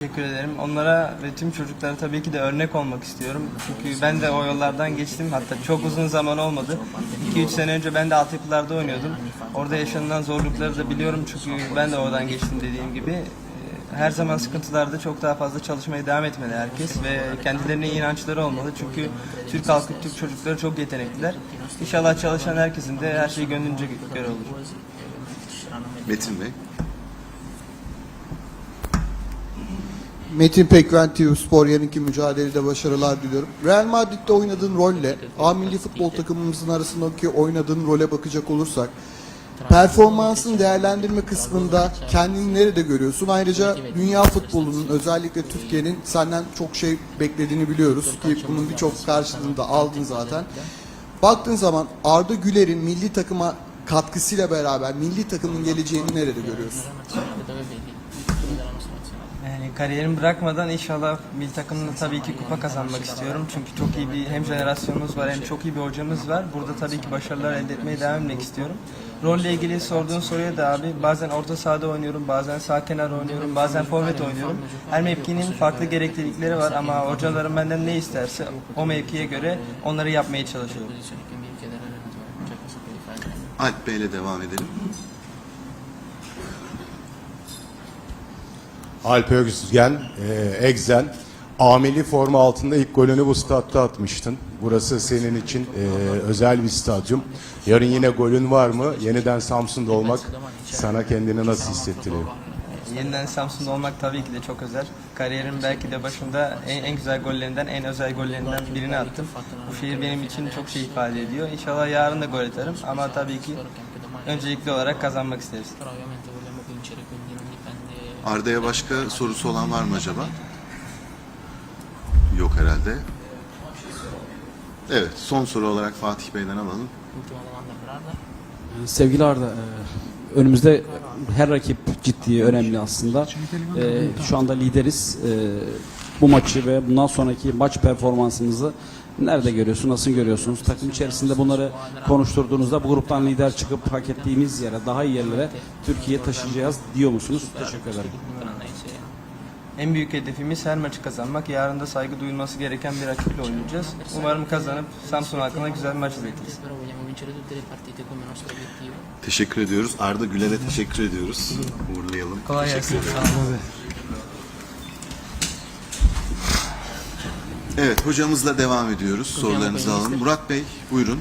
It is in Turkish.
Teşekkür ederim. Onlara ve tüm çocuklara tabii ki de örnek olmak istiyorum. Çünkü ben de o yollardan geçtim. Hatta çok uzun zaman olmadı. 2-3 sene önce ben de altyapılarda oynuyordum. Orada yaşanılan zorlukları da biliyorum çünkü ben de oradan geçtim dediğim gibi. Ee, Her zaman sıkıntılarda çok daha fazla çalışmaya devam etmeli herkes ve kendilerine inançları olmalı. Çünkü Türk halkı, Türk çocukları çok yetenekliler. İnşallah çalışan herkesin de her şey gönlünce göre olur. Metin Bey. Metin Pekven TV Spor yarınki mücadelede başarılar diliyorum. Real Madrid'de oynadığın rolle A milli futbol takımımızın arasındaki oynadığın role bakacak olursak performansın değerlendirme kısmında kendini nerede görüyorsun? Ayrıca dünya futbolunun özellikle Türkiye'nin senden çok şey beklediğini biliyoruz ki bunun birçok karşılığını da aldın zaten. Baktığın zaman Arda Güler'in milli takıma katkısıyla beraber milli takımın geleceğini nerede görüyorsun? Yani kariyerimi bırakmadan inşallah milli takımda tabii ki kupa kazanmak istiyorum. Çünkü çok iyi bir hem jenerasyonumuz var hem çok iyi bir hocamız var. Burada tabii ki başarılar elde etmeye devam etmek istiyorum. Rolle ilgili sorduğun soruya da abi bazen orta sahada oynuyorum, bazen sağ kenar oynuyorum, bazen forvet oynuyorum. Her mevkinin farklı gereklilikleri var ama hocalarım benden ne isterse o mevkiye göre onları yapmaya çalışıyorum. Alp Bey ile devam edelim. Alp Özgen, e, Egzen. Ameli forma altında ilk golünü bu statta atmıştın. Burası senin için e, özel bir stadyum. Yarın yine golün var mı? Yeniden Samsun'da olmak sana kendini nasıl hissettiriyor? Yeniden Samsun'da olmak tabii ki de çok özel. Kariyerim belki de başında en, en güzel gollerinden, en özel gollerinden birini attım. Bu şehir benim için çok şey ifade ediyor. İnşallah yarın da gol atarım ama tabii ki öncelikli olarak kazanmak isteriz. Arda'ya başka sorusu olan var mı acaba? Yok herhalde. Evet, son soru olarak Fatih Bey'den alalım. Sevgili Arda, e, önümüzde her rakip ciddi, önemli aslında. E, Şu anda lideriz. Bu maçı ve bundan sonraki maç performansımızı nerede görüyorsun, nasıl görüyorsunuz? Takım içerisinde bunları konuşturduğunuzda bu gruptan lider çıkıp hak ettiğimiz yere, daha iyi yerlere Türkiye'ye taşıyacağız diyor musunuz? Teşekkür ederim. En büyük hedefimiz her maçı kazanmak. Yarın da saygı duyulması gereken bir rakiple oynayacağız. Umarım kazanıp Samsun halkına güzel bir maç obiettivo. Teşekkür ediyoruz. Arda Güler'e teşekkür ediyoruz. Uğurlayalım. Kolay gelsin. Evet, hocamızla devam ediyoruz. Sorularınızı alalım. Murat Bey, buyurun.